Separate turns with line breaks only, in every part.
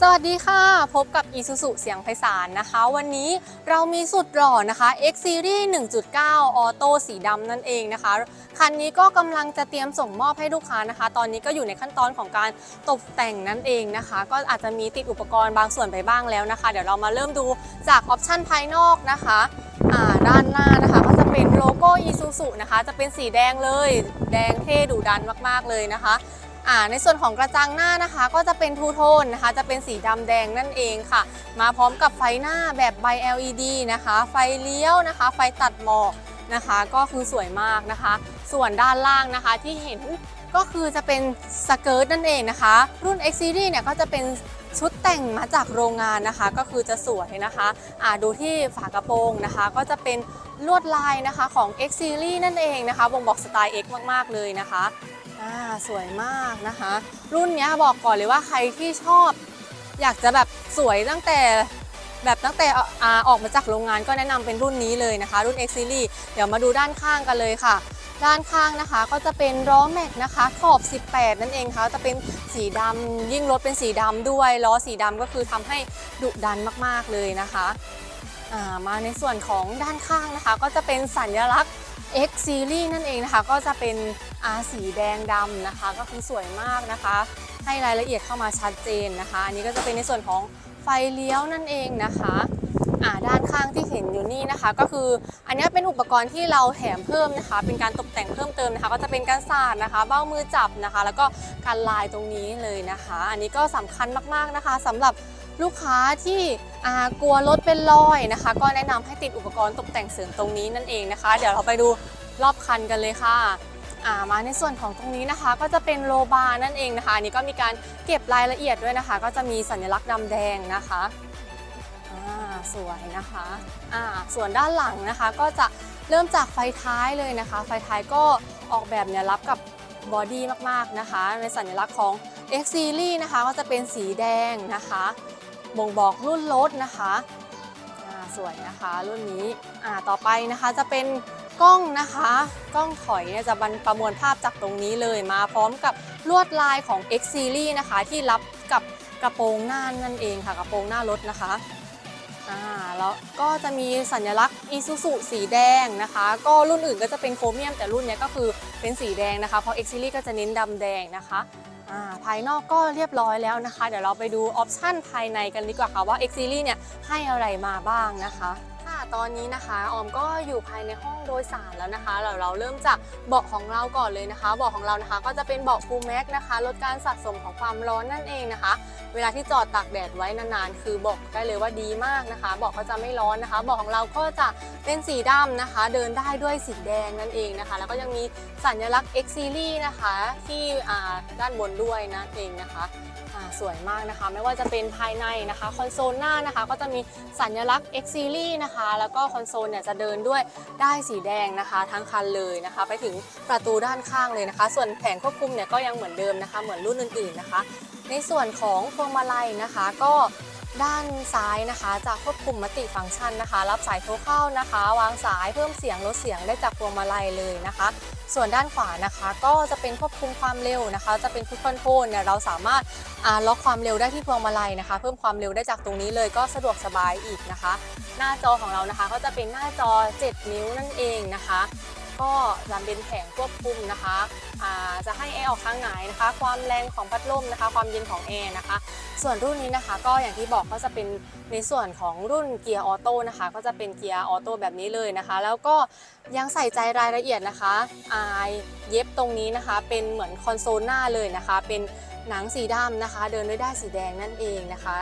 สวัสดีค่ะ พบกับ Isuzu เสียงไพศาลนะคะ วันนี้เรามีสุดหล่อนะคะ X Series 1.9ออโต้สีดำนั่นเองนะคะ คันนี้ก็กำลังจะเตรียมส่งมอบให้ลูกค้านะคะ ตอนนี้ก็อยู่ในขั้นตอนของการตกแต่งนั่นเองนะคะ ก็อาจจะมีติดอุปกรณ์บางส่วนไปบ้างแล้วนะคะ เดี๋ยวเรามาเริ่มดูจากออปชันภายนอกนะคะด้านหน้านะคะก็จะเป็นโลโก้ Isuzu นะคะ จะเป็นสีแดงเลย แดงเท่ดุดันมากๆเลยนะคะ อ่าในส่วนของกระจังหน้านะคะ ก็จะเป็นทูโทนนะคะ จะเป็นสีดำแดงนั่นเองค่ะ มาพร้อมกับไฟหน้าแบบใบ LED นะคะ ไฟเลี้ยวนะคะ ไฟตัดหมอกนะคะ ก็คือสวยมากนะคะ ส่วนด้านล่างนะคะที่เห็นก็คือจะเป็นสเกิร์ตนั่นเองนะคะ รุ่น X Series เนี่ยก็จะเป็นชุดแต่งมาจากโรงงานนะคะ ก็คือจะสวยนะคะอ่าดูที่ฝากระโปรงนะคะ ก็จะเป็นลวดลายนะคะของ X Series นั่นเองนะคะบ่งบอกสไตล์ X มาก ๆ เลยนะคะ อ่าสวยมากนะคะ รุ่นนี้บอกก่อนเลยว่าใครที่ชอบ อยากจะแบบสวยตั้งแต่แบบตั้งแต่อออกมาจากโรงงานก็แนะนำเป็นรุ่นนี้เลยนะคะ รุ่น X Series เดี๋ยวมาดูด้านข้างกันเลยค่ะ ด้านข้างนะคะก็จะเป็นล้อแม็กนะคะขอบ 18 นั่นเองค่ะจะเป็นสีดำยิ่งรถเป็นสีดำด้วยล้อสีดำก็คือทำให้ดุดันมากๆเลยนะคะมาในส่วนของด้านข้างนะคะ ก็จะเป็นสัญลักษณ์ X Series นั่นเองนะคะ ก็จะเป็นอาสีแดงดำนะคะ ก็คือสวยมากนะคะ ให้รายละเอียดเข้ามาชัดเจนนะคะ อันนี้ก็จะเป็นในส่วนของไฟเลี้ยวนั่นเองนะคะอ่าด้านข้างที่เห็นอยู่นี่นะคะ ก็คืออันนี้เป็นอุปกรณ์ที่เราแถมเพิ่มนะคะ เป็นการตกแต่งเพิ่มเติมนะคะ ก็จะเป็นการสาดนะคะ เบ้ามือจับนะคะ แล้วก็การลายตรงนี้เลยนะคะ อันนี้ก็สำคัญมากๆนะคะสำหรับ ลูกค้าที่กลัวรถเป็นรอยนะคะ ก็แนะนำให้ติดอุปกรณ์ตกแต่งเสริมตรงนี้นั่นเองนะคะ เดี๋ยวเราไปดูรอบคันกันเลยค่ะามาในส่วนของตรงนี้นะคะก็จะเป็นโลบาร์นั่นเองนะคะอันนี้ก็มีการเก็บรายละเอียดด้วยนะคะ ก็จะมีสัญลักษณ์ดำแดงนะคะสวยนะคะส่วนด้านหลังนะคะก็จะเริ่มจากไฟท้ายเลยนะคะ ไฟท้ายก็ออกแบบเนี่ยรับกับบอดี้มากๆนะคะ ในสัญลักษณ์ของ X Series นะคะก็จะเป็นสีแดงนะคะ บ่งบอกรุ่นรถนะคะสวยนะคะรุ่นนี้ต่อไปนะคะจะเป็นกล้องนะคะ กล้องถอยเนี่ยจะบันประมวลภาพจากตรงนี้เลยมาพร้อมกับลวดลายของ X Series นะคะ ที่รับกับกระโปรงหน้านั่นเองค่ะกระโปรงหน้ารถนะคะอ่าแล้วก็จะมีสัญลักษณ์ Isuzu สีแดงนะคะ ก็รุ่นอื่นก็จะเป็นโครเมียมแต่รุ่นนี้ก็คือเป็นสีแดงนะคะ เพราะ X Series ก็จะเน้นดำแดงนะคะ ภายนอกก็เรียบร้อยแล้วนะคะ เดี๋ยวเราไปดูออปชันภายในกันดีกว่าค่ะว่า X Series เนี่ยให้อะไรมาบ้างนะคะ ค่ะตอนนี้นะคะ ออมก็อยู่ภายในห้อง โดยสารแล้วนะคะเราเราเริ่มจากเบาะของเราก่อนเลยนะคะ เบาะของเรานะคะก็จะเป็นเบาะฟูลแม็กนะคะลดการสะสมของความร้อนนั่นเองนะคะ เวลาที่จอดตากแดดไว้นานๆ คือบอกได้เลยว่าดีมากนะคะ เบาะก็จะไม่ร้อนนะคะ เบาะของเราก็จะเป็นสีดำนะคะ เดินได้ด้วยสีแดงนั่นเองนะคะ แล้วก็ยังมีสัญลักษณ์ X Series นะคะที่ด้านบนด้วยนั่นเองนะคะ สวยมากนะคะ ไม่ว่าจะเป็นภายในนะคะคอนโซลหน้านะคะ ก็จะมีสัญลักษณ์ X Series นะคะ แล้วก็คอนโซลเนี่ยจะเดินด้วยได้สีแดงนะคะ ทั้งคันเลยนะคะ ไปถึงประตูด้านข้างเลยนะคะ ส่วนแผงควบคุมเนี่ยก็ยังเหมือนเดิมนะคะ เหมือนรุ่นอื่นๆนะคะ ในส่วนของพวงมาลัยนะคะ ก็ ด้านซ้ายนะคะ จะควบคุมมัติฟังก์ชันนะคะ รับสายโทรเข้านะคะ วางสายเพิ่มเสียงลดเสียงได้จากพวงมาลัยเลยนะคะ ส่วนด้านขวานะคะ ก็จะเป็นควบคุมความเร็วนะคะ จะเป็นฟุตคอนโทรลเนี่ยเราสามารถล็อกความเร็วได้ที่พวงมาลัยนะคะ เพิ่มความเร็วได้จากตรงนี้เลยก็สะดวกสบายอีกนะคะ หน้าจอของเรานะคะก็จะเป็นหน้าจอ 7 นิ้วนั่นเองนะคะ ก็จะเป็นแผงควบคุมนะคะจะให้แอร์ออกทางไหนนะคะ ความแรงของพัดลมนะคะ ความเย็นของแอร์นะคะ ส่วนรุ่นนี้นะคะก็อย่างที่บอกก็จะเป็นในส่วนของรุ่นเกียร์ออโต้นะคะ ก็จะเป็นเกียร์ออโต้แบบนี้เลยนะคะ แล้วก็ยังใส่ใจรายละเอียดนะคะอายเย็บตรงนี้นะคะ เป็นเหมือนคอนโซลหน้าเลยนะคะ เป็นหนังสีดำนะคะ เดินด้วยด้ายสีแดงนั่นเองนะคะ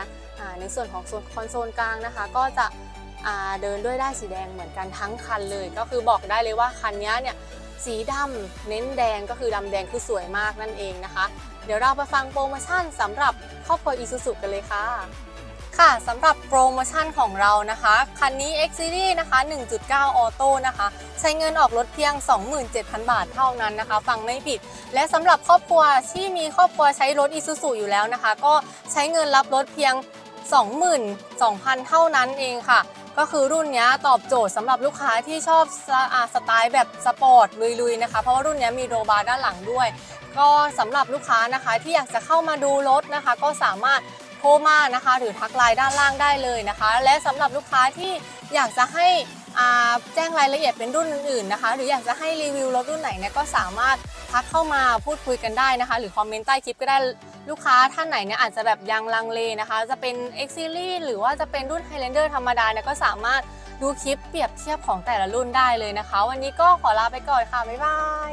ในส่วนของส่วนคอนโซลกลางนะคะ ก็จะ เดินด้วยได้ายสีแดงเหมือนกันทั้งคันเลย ก็คือบอกได้เลยว่าคันนี้เนี่ยสีดำเน้นแดงก็คือดำแดงคือสวยมากนั่นเองนะคะ เดี๋ยวเราไปฟังโปรโมชั่นสำหรับครอบครัว Isuzu กันเลยค่ะค่ะสำหรับโปรโมชั่นของเรานะคะ คันนี้ X Series นะคะ 1.9 ออโต้นะคะ ใช้เงินออกรถเพียง 27,000 บาทเท่านั้นนะคะ ฟังไม่ผิด และสำหรับครอบครัวที่มีครอบครัวใช้รถ Isuzu อยู่แล้วนะคะ ก็ใช้เงินรับรถเพียง 22,000 เท่านั้นเองค่ะ ก็คือรุ่นนี้ตอบโจทย์สำหรับลูกค้าที่ชอบสอสไตล์แบบสปอร์ตลุยๆนะคะ เพราะว่ารุ่นนี้มีโรบาร์ด้านหลังด้วย ก็สำหรับลูกค้านะคะที่อยากจะเข้ามาดูรถนะคะ ก็สามารถโทรมานะคะหรือทักไลน์ด้านล่างได้เลยนะคะ และสำหรับลูกค้าที่อยากจะให้แจ้งรายละเอียดเป็นรุ่นอื่นๆนะคะ หรืออยากจะให้รีวิวรถรุ่นไหนเนี่ยก็สามารถทักเข้ามาพูดคุยกันได้นะคะ หรือคอมเมนต์ใต้คลิปก็ได้ ลูกค้าท่านไหนเนี่ยอาจจะแบบยังลังเลนะคะ จะเป็น X Series หรือว่าจะเป็นรุ่น Highlander ธรรมดาเนี่ยก็สามารถดูคลิปเปรียบเทียบของแต่ละรุ่นได้เลยนะคะ วันนี้ก็ขอลาไปก่อนค่ะ บ๊ายบาย